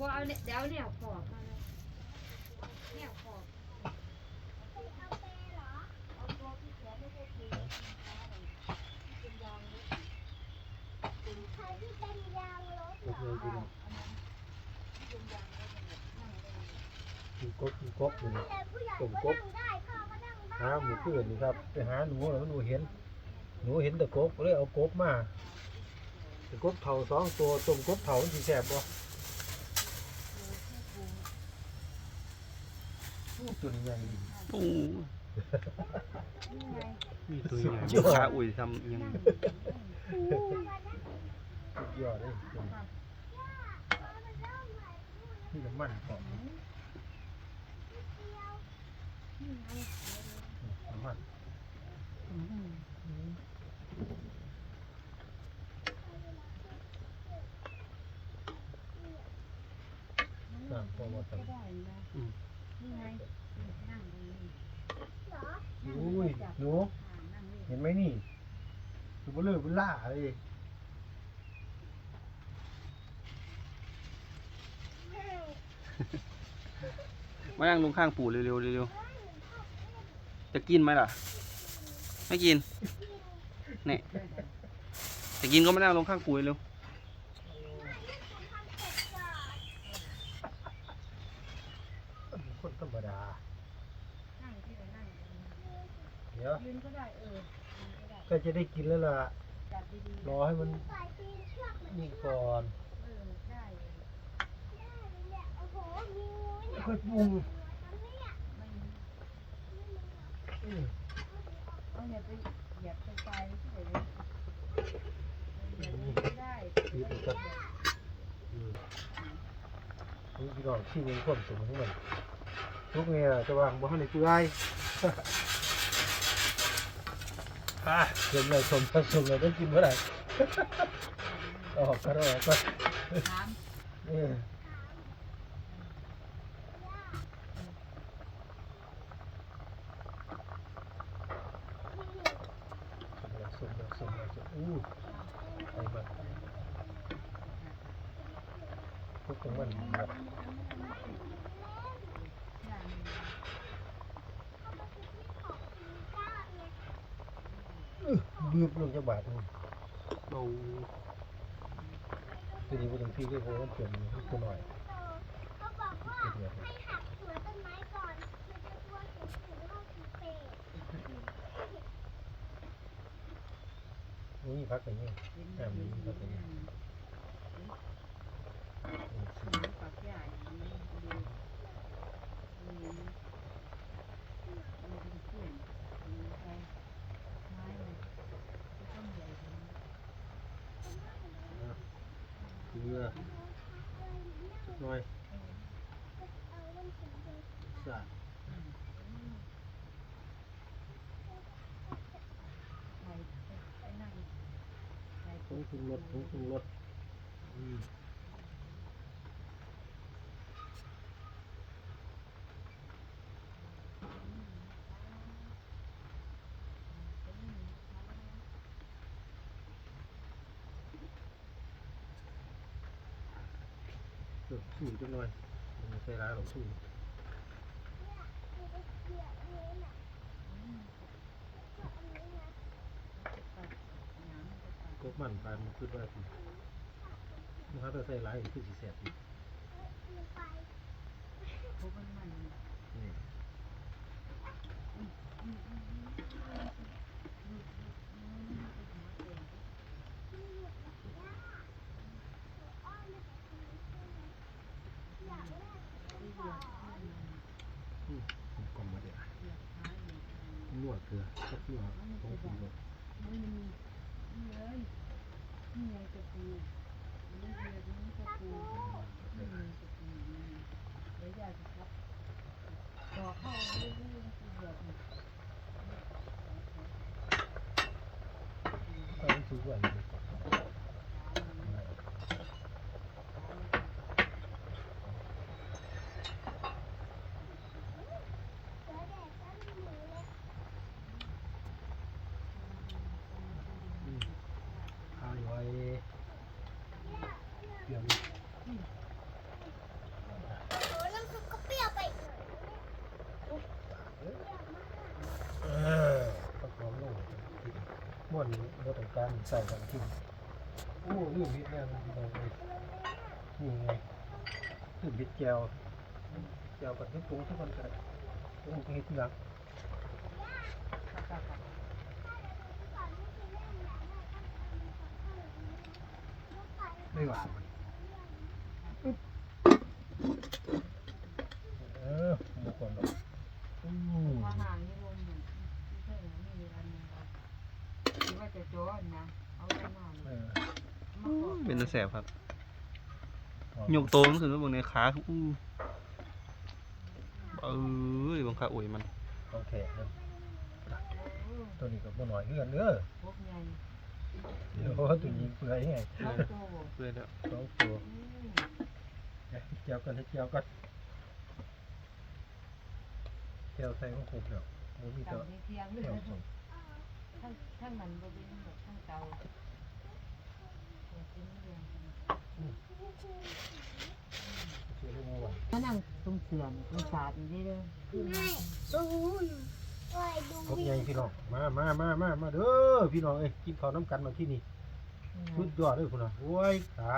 บ่เอาเนี่ยเดี๋ยวเอาเนี่ยขอบมาเลยเนี่ยขอบใครที่เป็นยางรถกบเลยพี่น้องกินกบกินกบอยู่แต่ผู้ใหญ่ต้มกก็บนั่งได้พ่อก็นั่งได้หาหมูเพื่อนนี่ครับไปหาหนูแล้วหนูเห็น หนูเห็นแต่กบก็เลยเอากบมาแต่กบเผาสองตัวต้มกบเผามันสิแซ่บบ่อู้ ตัวนี้ใหญ่ดีโอ้นี่ไงมีตัวใหญ่สุดยอดขาอุ่ยทำยังสุดยอดเลยตัวนี้นี่น้ำมันก่อนนี่ไงน้ำมันน้ำพอมาทก็ได้ นี่ไงนั่งตรงนี้ำอุ้ยหนูนั่งนี่เห็นไหมนี่คือเบลอเบล่าเลยมานั่งลงข้างปู่เร็วๆเร็วๆจะกินไหมล่ะ ไม่กินเนี่ยจะกินก็มานั่งลงข้างปู่เร็วคนธรรม ดา นั่งที่ไหนนั่งเดี๋ยวยืนก็ได้เออยืนก็ได้ก็จะได้กินแล้วล่ะ จับดีรอให้มันสายปีนเชือกเหมือนนี่ก่อนๆเออได้เลยเนี่ยโอ้โหมีงูเนี่ยค่อยปรุงเนี่ยไม่อืมเอาเนี่ยไปเหยียบไปไฟเฉยเลยเหยียบเลยก็ได้นี่มันก็อืมนี่พี่น้องที่มีความสุขของมันทุกเนี่ยจะวางบ่ให้ในตู้ไอ้อะชมเลยชมชมเลยต้องกิน เมื่อไหร่ออกก็ได้ออกก็ถามเออสมสมสมอู้ไปมาพวกตรงมันแบบ ได้ บืบ ลงจักบาทนึงๆเราทีนี้พวกตรงพี่ก็โค้งเปลี่ยนตัวหน่อยเขาบอกว่าให้หักหัวต้นไม้ก่อนมันจะตัวสูงถึงเท่าสีเปรตนี่พักอย่างนี้เห็นแอมนี้พักอย่างนี้ปากใหญ่ดูดูดูดูเพื่อนดูไปไม้เลยต้นใหญ่ตรงนี้ เกลือสักหน่อยสาด ไปไปนั่งไป ผงปรุงรสผงปรุงรสอืม เออสู้จังหน่อยมันใส่ร้ายหรอกสู้กบมันปานมันขึ้นว่าสิมันหาแต่ใส่ร้ายขึ้นสิแสบอีกพวกมันมันนี่ อืมผมกลมมาเดี๋ยว นวดเกลือสักนวดผงปรุงรสไม่มีนี่เลยนี่ไงจะปูนี่เรือนี่จะปูนี่ไงจะปูนี่เดี๋ยวอยากจะครับต่อเข้าเรื่อยๆคือแบบ เอาไปซื้อไว้ดีกว่าอืมเอาไว้เตรียม คนบ่ต้องการใส่กันทิ้งโอ้ลืมเฮ็ดแล้วพี่น้องเอ้ยนี่ไงลืมเฮ็ดแก้วแก้วกับเฮ็ดปรุงทุกคนก็ได้ปรุงเฮ็ดทีหลังไม่หวานอึ๊บเออบ่ควรหรอกอืม ว่าห่างนี่รวมเหมือนไม่ใช่เหรอมีอันนึงครับที่ว่าจะโจ้อนนะเอาไว้หน้า เอ เลย อ มาขอ เป็นตา แสบครับยกโตมันขึ้นมาเบนในขาอู้เอ้ยบังคับโอ้ยมันโอเคครับโอ้ตัวนี้ก็บ่น้อยคือกันเด้อพวกใหญ่เดี๋ยวตัวนี้เปื่อยไงน้องโตเพื่อนแล้วสองตัวอืมเดี๋ยวเจียวกันให้เจียวกันเจียวใส่ของผมเดี๋ยวบ่มีเต่าตัวที่เทียงเลยเจียวสดทั้งทั้งมันบ่เป็นแบบทั้งเตาเออกินเรื่อง เจียวลงมาหวา นมานั่งตรงเสื่อมตรงศาสตร์นี่เด้อขึ้นมาซูนโอ้ยดูครบวิไงพี่น้อง มามามามามาเด้อพี่น้องเอ้ยกินข้าวน้ำกันมาที่นี่สุดยอดเลยพุ่นน่ะโอ้ยขา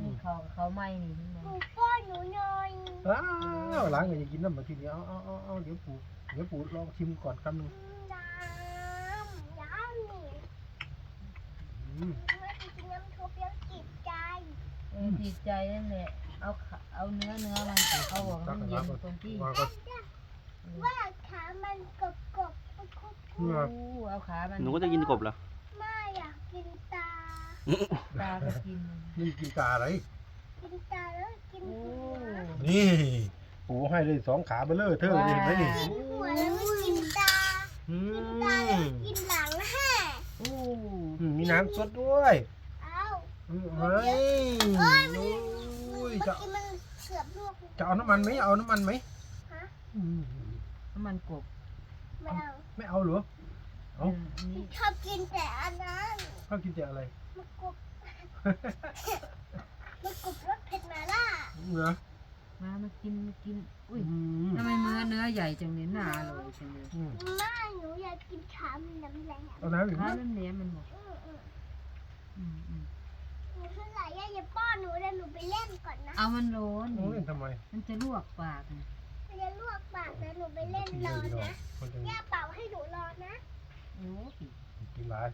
นี่เขาเขาไม่นี่ขึ้นมาหนูป้อนหนูหน่อยอ้าวหล้างก็จะกินน้ำมาที่นี่เอาเอาเอาเอาเดี๋ยวปู่เดี๋ยวปู่ลองชิมก่อนคำหนึงน้ำน้ำนี่อืมเมื่อกินน้ำทุบแล้วจิตใจ เออจิตใจนั่นแหละ เอาขาเอาเนื้อเนื้อมันเอาออกให้มันเย็นตรงที่มาก็ว่าขามันกรอบกรอบๆคุบโอ้เอาขามันหนูก็จะกินกบเหรอๆไม่อยากกินตา ตาก็กินมันนี่กินตาอะไร กินตาแล้วกินโอ้หัวนี่ปู่ให้เลยสองขาเบลเลอร์เธอเห็นไหมนี่กินหัวแล้วไม่กินตา อืกินตาแล้วมกินหลังแห่โอ้อืมมีน้ำสดด้วย เอ้าอืมเฮ้ยเอ้ยโอ้ยเมื่อจะกี้มันเกือบลวกจะเอาน้ำมันไหมเอาน้ำมันไหมฮะอืมน้ำมันกบไม่เอาไม่เอาเหรอ เอามอันนี้ชอบกินแต่อันนั้นข้าวกินแต่อะไร มันกรุบมันกรุบรสเผ็ดมาล่าเหรอมามากินมากิน อุ้ยอืมทำไมเนื้อเนื้อใหญ่จังเลยหนาเลยจังเลยอืมม่าหนูอยากกินขามันน้ำแรงเอาน้ำอีกไหมขาน้ำเนี้ยมันหมดอืออืออืมอืมหนู เท่าไหร่ย่าอย่าป้อนหนูแล้วหนูไปเล่นก่อนนะเอามันร้อนโอ้ยทำไมมันจะลวกปากนะมันจะลวกปากแล้วหนูไปเล่นกินรเลอยพี่น้องนะคนจะย่าเป่าให้หนูรอนะโอ้ยกินหลาย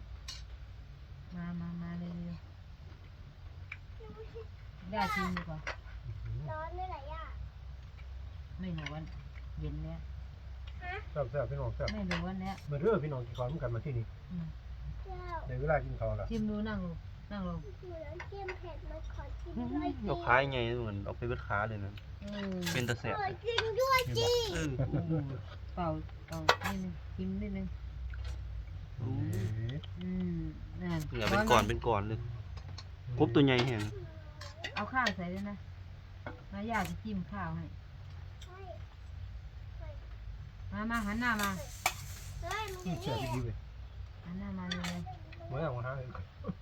มามามาเร็วหนูๆได้กินดีกว่าอืมร้อนด้วยเหรอย่าไม่ร้อนเย็นแล้วฮะแซ่บแซ่บพี่น้องแซ่บไม่ร้อนแล้วมาเรื่อพี่น้องกินข้าวร่วมกันมาที่นี่อืมเจ้าในเวลากินข้าวละชิมดูนั่งลง นั่งลงหนูแล้วเกมเผ็ดมันขอกินด้วยจีเอาขาใหญ่เหมือนเอาไปเบิดขาเลยนะเออเป็นตาแสบขอกินด้วยจีเออเป่าเป่านิดนึงชิมนิดนึงเอ๊ะอืมนั่นเหลือเป็นก่อนเป็นก่อนเลยกบตัวใหญ่แห้งเอาข้าวใส่ด้วยนะมายาจะจิ้มข้าวให้มามาหันหน้ามาเฮ้ยมันอืมแซ่บดีเว้ยหันหน้ามาเลยเมื่อวันนั้นอืม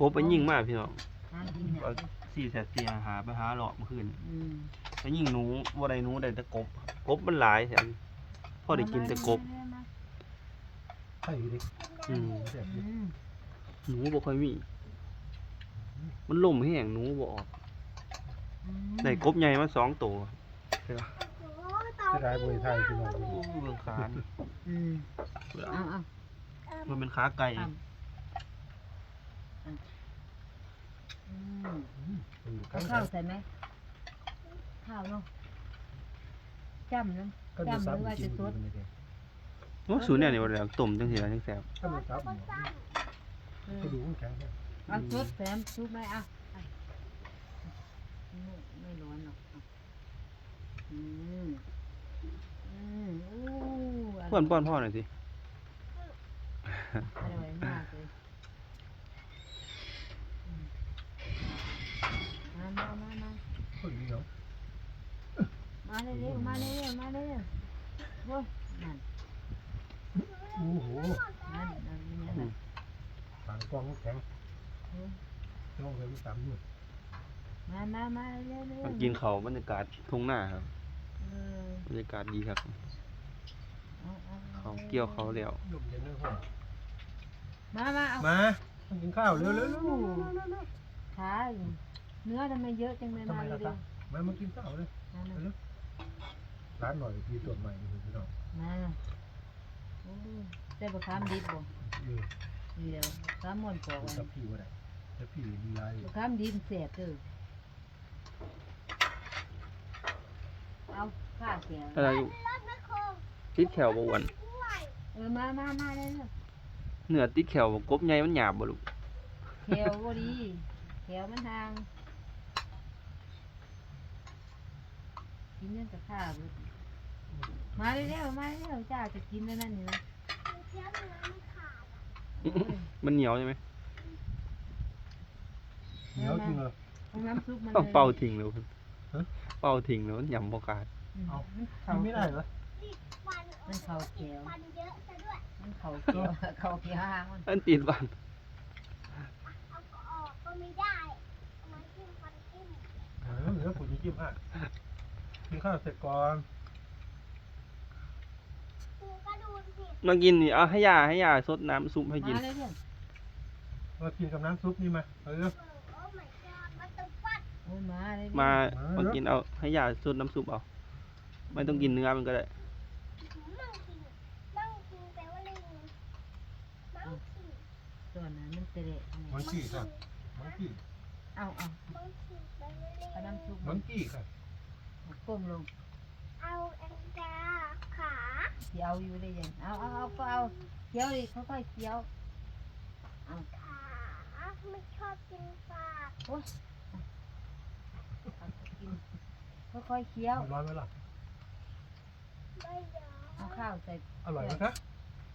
กบไปยิงมากพี่น้องหากินเนี่ยเอาสี่แสบสี่หาไปหาหลอกเมื่อคืนอืมไปยิงหนูว่าได้หนูได้แต่กบ กบมันหลายแถมพ่อได้กินแต่กบมามาใช่อยู่ดิอืมแซ่บอืดิมหนูบ่ค่อยมี มันล่มแห้งหนูบ่ออกอืมได้กบใหญ่มาสองตัวโอ้เตาจะได้บริไทยพี่น้องโอ้เบิ่งขาอืมเอาเอามันเป็นขาไก่ทำอืมอืมอืม เอาข้าวใส่ไหมข้าวเนาะจ้ำนะก็จะซับกินดีมันเลยโอ้สูนย์เนี่ยนี่บ่ได้ต้มจังซี่ล่ะจังแซ่บถ้าไม่ซับก็สั้นเออก็ดูมันแข็งแค่เอาชุดแถมชุดไหมอะอะไม่ไม่ร้อนหรอกอะอืมอืมอู้อร่อยป้อนป้อนพ่อหน่อยสิอร่อยมากเลยอืม มามามามาคนเดียวมาเร็วๆมาเร็วๆมาเร็วๆโอ้ยนั่นโอ้โหนั่นนั่นนี่นั่นปางกล้องมันแข็งเออต้องเคยมันสามมือมามามาเร็วๆมันกินเขาวบรรยากาศทุ่งนาครับเออบรรยากาศดีครับ เอาเอาเอาเขาเกี่ยวเขาแล้วลมเย็นเลยพ่อมามาเอามามากินข้าวเร็วเร็วเร็วขา เนื้อทำไมเยอะจังเลยทำมาไมล่ะเร็ควรับมามากินข้าวเลยๆมามาเร็วร้านหน่อยพี่ตัวใหม่นี่พี่น้องมาโอ้ได้บะขามดิบบ่เออเดียวขามม่วนปอกไว้จับพี่ว่าได้จับพี่ดีไรบะขามดิบแสบเด้อเอาข้าเสียอะไรอยู่รถแมคโครติดแขวบ่อ้วนด้วยเออมามามาเลยเด้อเนื้อติดแขวบ่กบใหญ่มันหยาบบ่ลูกแถวบ่ดีแถวมันทาง กินเนื้อกับข้าวเบิดมาเร็วๆมาเร็วๆจ้าจะกินแล้วนั่นนี่นะเชื้อเนื้อมันขาดมันเหนียวใช่ไหมเหนียวจริงเหรอเอาน้ำซุปมันต้องเลยเป่าทิ้งแล้วฮะเป่าทิ้งแล้วมันหยำบ่ขาดมเอามันกิเข่านไม่ได้เหรอฟันมันเข่าเขียวฟันเยอะซะด้วยมันเข่าเขียวเข่าเขียวหางมันอันติดบ้านเอาก็ออกก็ไม่ได้เอามาจิ้มฟันจิ้มเออเดี๋ยวผมจะจิ้มให้ กินข้าวเสร็จก่อนกูก็ดูสิมากินนี่เอาให้ยาให้ยาซดน้ำซุปให้กิน มาเลยเพื่อนมากินกับน้ำซุปนี่มาเออ เออโอ้ my god มันต้องฟัดโอ้ยมาเลยมามามากินเอาให้ยาซดน้ำซุปเอาไม่ต้องกินเนื้อมันก็ได้ มั่งคิงมั่งคิงแปลว่าลิงมั่งคิงส่วนนั้นมันเตะเละมังกี้ครับมังกี้เอาเอามั่งคิงแปลว่าลิงเอาน้ำซุปมัมันงกี้ครับ ก้มลงเอาอันดาขาเคี้ยวอยู่ได้ยังเอาเอาเอาก็เอาเคี้ยวดิค่อยๆเคี้ยวเอาขาไม่ชอบกินปลาเอากินค่อยๆเคี้ยวร้อนไหมล่ะไม่ยอมเอาข้าวใส่อร่อยไหมคะ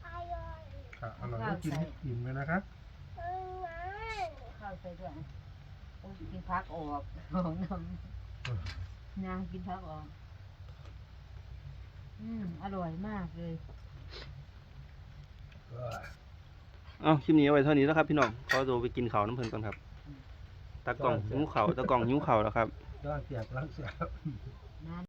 อร่อยค่ะอร่อยต้องกินให้อิ่มเลยนะคะเอองั้นข้าวใส่ด้วยโอ้ยกินพักออกของน้ำ นางกินพักออก อืม อร่อยมากเลยเออเอาคลิปนี้เอาไว้เท่านี้แล้วครับ พี่น้องขอตัวไปกินข้าวน้ำเพลินก่อนครับตากล่องหิวข้าวตากล่องหิวข้าวแล้วครับร่างเสียบร่างเสียบ